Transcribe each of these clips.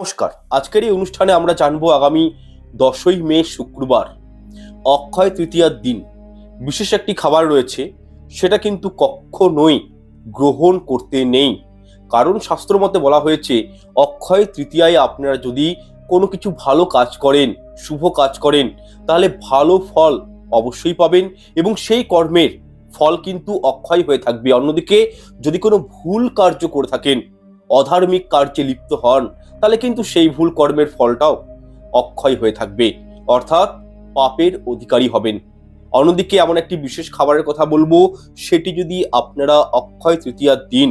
নমস্কার। আজকের এই অনুষ্ঠানে আমরা জানব আগামী দশই মে শুক্রবার, অক্ষয় তৃতীয়ার দিন। বিশেষ একটি খাবার রয়েছে, সেটা কিন্তু কক্ষ কখনোই গ্রহণ করতে নেই। কারণ শাস্ত্র মতে বলা হয়েছে, অক্ষয় তৃতীয়ায় আপনারা যদি কোনো কিছু ভালো কাজ করেন, শুভ কাজ করেন, তাহলে ভালো ফল অবশ্যই পাবেন এবং সেই কর্মের ফল কিন্তু অক্ষয় হয়ে থাকবে। অন্যদিকে যদি কোনো ভুল কার্য করে থাকেন, অধার্মিক কার্যে লিপ্ত হন তাহলে কিন্তু সেই ভুল কর্মের ফলটাও অক্ষয় হয়ে থাকবে। অর্থাৎ পাপের অধিকারী হবেন। অন্যদিকে এমন একটি বিশেষ খাবারের কথা বলব, সেটি যদি আপনারা অক্ষয় তৃতীয়ার দিন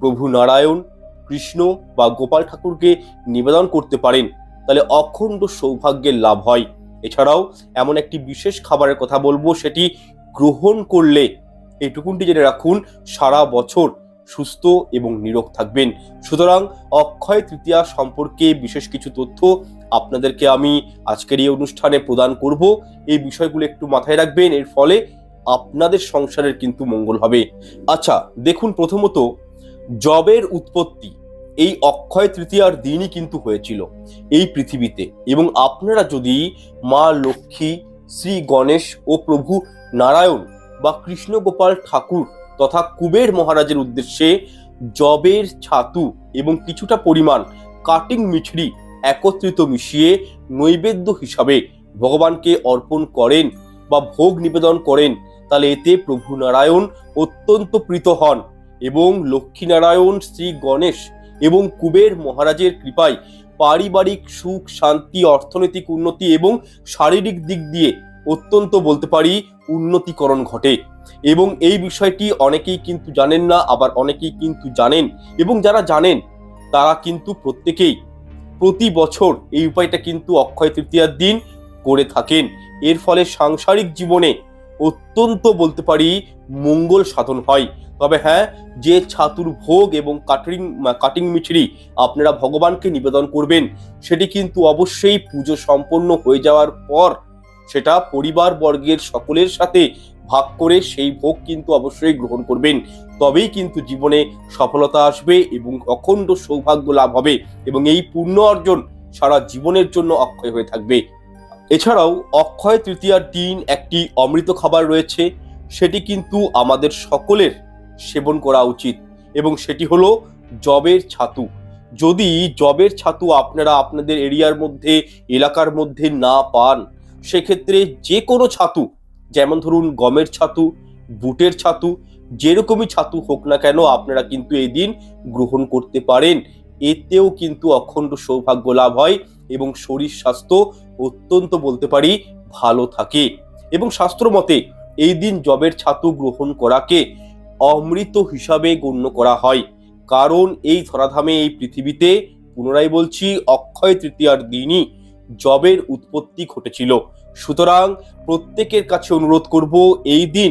প্রভু নারায়ণ, কৃষ্ণ বা গোপাল ঠাকুরকে নিবেদন করতে পারেন, তাহলে অখণ্ড সৌভাগ্যের লাভ হয়। এছাড়াও এমন একটি বিশেষ খাবারের কথা বলব, সেটি গ্রহণ করলে এইটুকুনটি জেনে রাখুন, সারা বছর সুস্থ এবং নিরোগ থাকবেন। সুতরাং অক্ষয় তৃতীয়া সম্পর্কে বিশেষ কিছু তথ্য আপনাদেরকে আমি আজকের এই অনুষ্ঠানে প্রদান করব। এই বিষয়গুলো একটু মাথায় রাখবেন, এর ফলে আপনাদের সংসারের কিন্তু মঙ্গল হবে। আচ্ছা দেখুন প্রথমত, জবের উৎপত্তি এই অক্ষয় তৃতীয়ার দিনই কিন্তু হয়েছিল এই পৃথিবীতে এবং আপনারা যদি মা লক্ষ্মী, শ্রী গণেশ ও প্রভু নারায়ণ বা কৃষ্ণগোপাল ঠাকুর তথা কুবের মহারাজের উদ্দেশ্যে জবের ছাতু এবং কিছুটা পরিমাণ কাটিং মিছরি একত্রিত মিশিয়ে নৈবেদ্য হিসাবে ভগবানকে অর্পণ করেন বা ভোগ নিবেদন করেন, তাহলে এতে প্রভু নারায়ণ অত্যন্ত প্রীত হন এবং লক্ষ্মীনারায়ণ শ্রী গণেশ এবং কুবের মহারাজের কৃপায় পারিবারিক সুখ, শান্তি, অর্থনৈতিক উন্নতি এবং শারীরিক দিক দিয়ে অত্যন্ত বলতে পারি উন্নতিকরণ ঘটে। এবং এই বিষয়টি অনেকেই কিন্তু জানেন না, আবার অনেকেই কিন্তু জানেন। এবং যারা জানেন, তারা কিন্তু প্রত্যেকেই প্রতি বছর এই উপায়টা কিন্তু অক্ষয় তৃতীয়ার দিন করে থাকেন। এর ফলে সাংসারিক জীবনে অত্যন্ত বলতে পারি মঙ্গল সাধন হয়। তবে হ্যাঁ যে ছাতুর ভোগ এবং কাটিং কাটিং মিছরি আপনারা ভগবানকে নিবেদন করবেন, সেটি কিন্তু অবশ্যই পুজো সম্পন্ন হয়ে যাওয়ার পর সেটা পরিবার বর্গের সকলের সাথে ভাগ করে সেই ভোগ কিন্তু অবশ্যই গ্রহণ করবেন। তবেই কিন্তু জীবনে সফলতা আসবে এবং অখণ্ড সৌভাগ্য লাভ হবে এবং এই পূর্ণ অর্জন সারা জীবনের জন্য অক্ষয় হয়ে থাকবে। এছাড়াও অক্ষয় তৃতীয়ার দিন একটি অমৃত খাবার রয়েছে, সেটি কিন্তু আমাদের সকলের সেবন করা উচিত এবং সেটি হলো জবের ছাতু। যদি জবের ছাতু আপনারা আপনাদের এরিয়ার মধ্যে, এলাকার মধ্যে না পান, সেক্ষেত্রে যে কোনো ছাতু যেমন ধরুন গমের ছাতু, বুটের ছাতু, যেরকমই ছাতু হোক না কেন আপনারা কিন্তু এই দিন গ্রহণ করতে পারেন। এতেও কিন্তু অখণ্ড সৌভাগ্য লাভ হয় এবং শরীর স্বাস্থ্য অত্যন্ত বলতে পারি ভালো থাকে। এবং শাস্ত্র মতে এই দিন জবের ছাতু গ্রহণ করাকে অমৃত হিসাবে গণ্য করা হয়। কারণ এই ধরাধামে এই পৃথিবীতে পুনরায় বলছি অক্ষয় তৃতীয়ার দিনই জবের উৎপত্তি ঘটেছিল। সুতরাং প্রত্যেকের কাছে অনুরোধ করব, এই দিন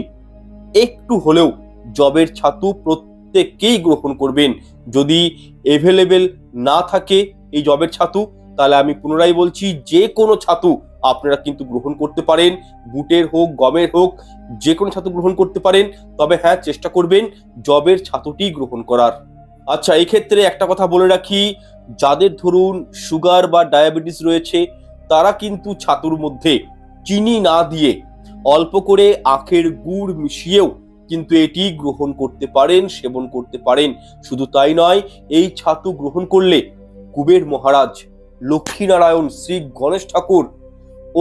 একটু হলেও জবের ছাতু প্রত্যেককেই গ্রহণ করবেন। যদি এভেলেবেল না থাকে এই জবের ছাতু, তাহলে আমি পুনরায় বলছি, যে কোনো ছাতু আপনারা কিন্তু গ্রহণ করতে পারেন, বুটের হোক, গমের হোক, যে কোনো ছাতু গ্রহণ করতে পারেন। তবে হ্যাঁ চেষ্টা করবেন জবের ছাতুটি গ্রহণ করার। আচ্ছা এই ক্ষেত্রে একটা কথা বলে রাখি, যাদের ধরুন সুগার বা ডায়াবেটিস রয়েছে তারা কিন্তু ছাতুর মধ্যে চিনি না দিয়ে অল্প করে আখের গুড় মিশিয়েও কিন্তু এটি গ্রহণ করতে পারেন, সেবন করতে পারেন। শুধু তাই নয়, এই ছাতু গ্রহণ করলে কুবের মহারাজ লক্ষ্মীনারায়ণ শ্রী গণেশ ঠাকুর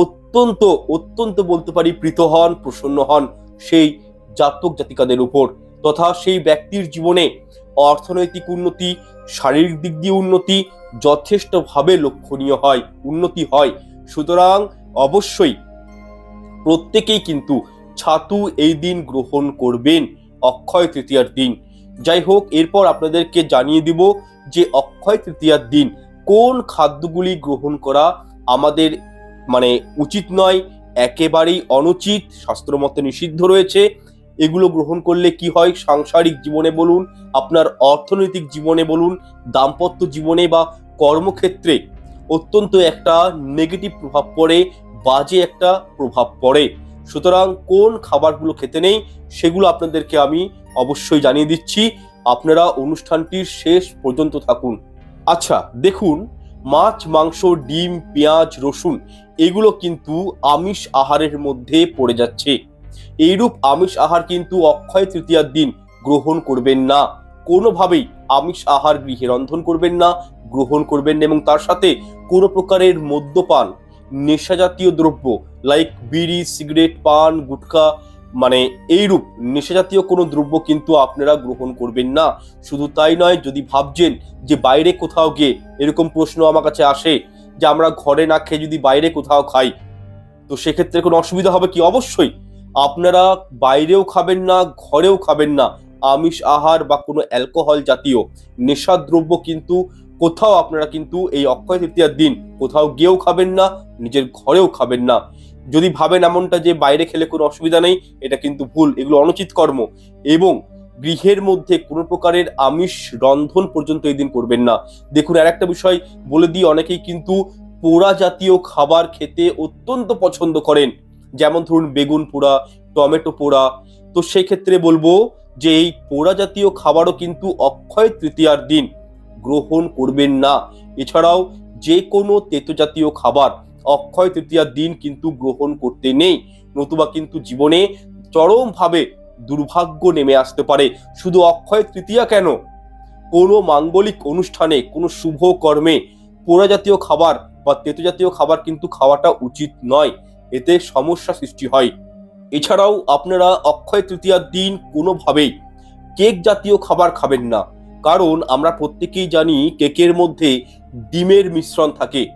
অত্যন্ত অত্যন্ত বলতে পারি প্রীত হন, প্রসন্ন হন সেই জাতক জাতিকাদের উপর তথা সেই ব্যক্তির জীবনে অর্থনৈতিক উন্নতি, শারীরিক দিক দিয়ে উন্নতি যথেষ্টভাবে লক্ষণীয় হয়, উন্নতি হয়। সুতরাং অবশ্যই প্রত্যেকেই কিন্তু ছাতু এই দিন গ্রহণ করবেন, অক্ষয় তৃতীয়ার দিন। যাই হোক, এরপর আপনাদেরকে জানিয়ে দিব যে অক্ষয় তৃতীয়ার দিন কোন খাদ্যগুলি গ্রহণ করা আমাদের মানে উচিত নয়, একেবারেই অনুচিত, শাস্ত্রমতে নিষিদ্ধ রয়েছে। এগুলো গ্রহণ করলে কি হয়? সাংসারিক জীবনে বলুন, আপনার অর্থনৈতিক জীবনে বলুন, দাম্পত্য জীবনে বা কর্মক্ষেত্রে অত্যন্ত একটা নেগেটিভ প্রভাব পড়ে, বাজে একটা প্রভাব পড়ে। সুতরাং কোন খাবারগুলো খেতে নেই, সেগুলো আপনাদেরকে আমি অবশ্যই জানিয়ে দিচ্ছি। আপনারা অনুষ্ঠানটির শেষ পর্যন্ত থাকুন। আচ্ছা দেখুন, মাছ, মাংস, ডিম, পেঁয়াজ, রসুন, এগুলো কিন্তু আমিষ আহারের মধ্যে পড়ে যাচ্ছে। এইরূপ আমিষ আহার কিন্তু অক্ষয় তৃতীয়ার দিন গ্রহণ করবেন না। কোনোভাবেই আমিষ আহার গৃহে রন্ধন করবেন না, গ্রহণ করবেন না এবং তার সাথে কোনো প্রকারের মদ্যপান, নেশাজাতীয় দ্রব্য লাইক বিড়ি সিগারেট পান গুটখা মানে এইরূপ নেশাজাতীয় কোনো দ্রব্য কিন্তু আপনারা গ্রহণ করবেন না। শুধু তাই নয়, যদি ভাবছেন যে বাইরে কোথাও গিয়ে এরকম প্রশ্ন আমার কাছে আসে যে আমরা ঘরে না খেয়ে যদি বাইরে কোথাও খাই, তো সেক্ষেত্রে কোনো অসুবিধা হবে কি? অবশ্যই আপনারা বাইরেও খাবেন না, ঘরেও খাবেন না। আমিষ আহার বা কোনো অ্যালকোহল জাতীয় নেশাদ্রব্য কিন্তু কোথাও আপনারা কিন্তু এই অক্ষয় তৃতীয়ার দিন কোথাও গিয়েও খাবেন না, নিজের ঘরেও খাবেন না। যদি ভাবেন এমনটা যে বাইরে খেলে কোনো অসুবিধা নেই, এটা কিন্তু ভুল, এগুলো অনুচিত কর্ম। এবং গৃহের মধ্যে কোনো প্রকারের আমিষ রন্ধন পর্যন্ত এই দিন করবেন না। দেখুন আর একটা বিষয় বলে দিই, অনেকেই কিন্তু পোড়া জাতীয় খাবার খেতে অত্যন্ত পছন্দ করেন। যেমন ধরুন বেগুন পোড়া, টমেটো পোড়া। তো সেই ক্ষেত্রে বলব যে এই পোড়া জাতীয় খাবারও কিন্তু অক্ষয় তৃতীয়ার দিন গ্রহণ করবেন না। এছাড়াও যে কোনো তেতো জাতীয় খাবার অক্ষয় তৃতীয়ার দিন কিন্তু গ্রহণ করতে নেই, নতুবা কিন্তু জীবনে চরমভাবে দুর্ভাগ্য নেমে আসতে পারে। শুধু অক্ষয় তৃতীয়া কেন? কোনো মাঙ্গলিক অনুষ্ঠানে, কোনো শুভ কর্মে পোড়া জাতীয় খাবার বা তেতো জাতীয় খাবার কিন্তু খাওয়াটা উচিত নয়। এতে সমস্যা সৃষ্টি হয়। এছাড়াও আপনারা অক্ষয় তৃতীয়ার দিন কোনোভাবেই কেক জাতীয় খাবার খাবেন না। কারণ আমরা প্রত্যেকেই জানি কেকের মধ্যে ডিমের মিশ্রণ থাকে।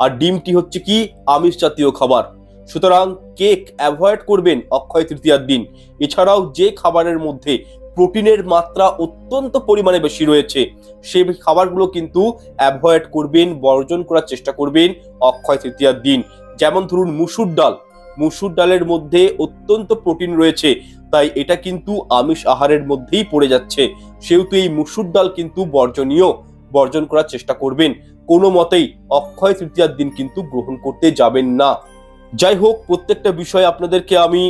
আর ডিমটি হচ্ছে কি? আমিষ জাতীয় খাবার। সুতরাং কেক অ্যাভয়েড করবেন অক্ষয় তৃতীয়ার দিন। এছাড়াও যে খাবারের মধ্যে প্রোটিনের মাত্রা অত্যন্ত পরিমাণে বেশি রয়েছে। সেই খাবারগুলো কিন্তু অ্যাভয়েড করবেন, বর্জন করার চেষ্টা করবেন অক্ষয় তৃতীয়ার দিন। যেমন ধরুন মুসুর ডাল। মুসুর ডালের মধ্যে অত্যন্ত প্রোটিন রয়েছে, তাই এটা কিন্তু আমিষ আহারের মধ্যেই পড়ে যাচ্ছে। সেহেতু এই মুসুর ডাল কিন্তু বর্জনীয়, বর্জন করার চেষ্টা করবেন। কোনো মতেই অক্ষয় তৃতীয়ার দিন কিন্তু গ্রহণ করতে যাবেন না। যাই হোক, প্রত্যেকটা বিষয় আপনাদেরকে আমি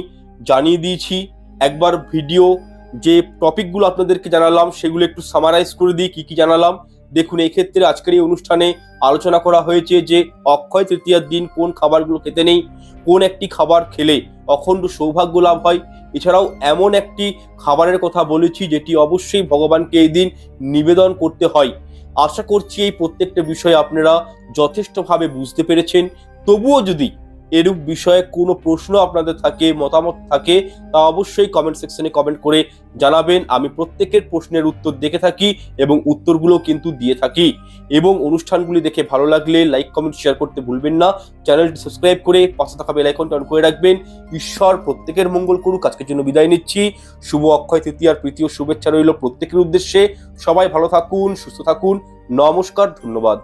জানিয়ে দিয়েছি। একবার ভিডিও যে টপিকগুলো আপনাদেরকে জানালাম, সেগুলো একটু সামারাইজ করে দিই, কি কি জানালাম। দেখুন এই ক্ষেত্রে আজকের এই অনুষ্ঠানে আলোচনা করা হয়েছে যে অক্ষয় তৃতীয়ার দিন কোন খাবারগুলো খেতে নেই, কোন একটি খাবার খেলে অখণ্ড সৌভাগ্য লাভ হয়। এছাড়াও এমন একটি খাবারের কথা বলেছি, যেটি অবশ্যই ভগবানকে এই দিন নিবেদন করতে হয়। আশা করছি এই প্রত্যেকটা বিষয় আপনারা যথেষ্টভাবে বুঝতে পেরেছেন। তবুও যদি এরূপ বিষয়ে কোনো প্রশ্ন আপনাদের থাকে, মতামত থাকে, তা অবশ্যই কমেন্ট সেকশনে কমেন্ট করে জানাবেন। আমি প্রত্যেকের প্রশ্নের উত্তর দেখে থাকি এবং উত্তরগুলো কিন্তু দিয়ে থাকি। এবং অনুষ্ঠানগুলি দেখে ভালো লাগলে লাইক কমেন্ট শেয়ার করতে ভুলবেন না। চ্যানেলটি সাবস্ক্রাইব করে পাশে থাকা বেল অন করে রাখবেন। ঈশ্বর প্রত্যেকের মঙ্গল করুক। আজকের জন্য বিদায় নিচ্ছি। শুভ অক্ষয় তৃতীয়ার প্রীতি ও শুভেচ্ছা রইল প্রত্যেকের উদ্দেশ্যে। সবাই ভালো থাকুন, সুস্থ থাকুন। নমস্কার, ধন্যবাদ।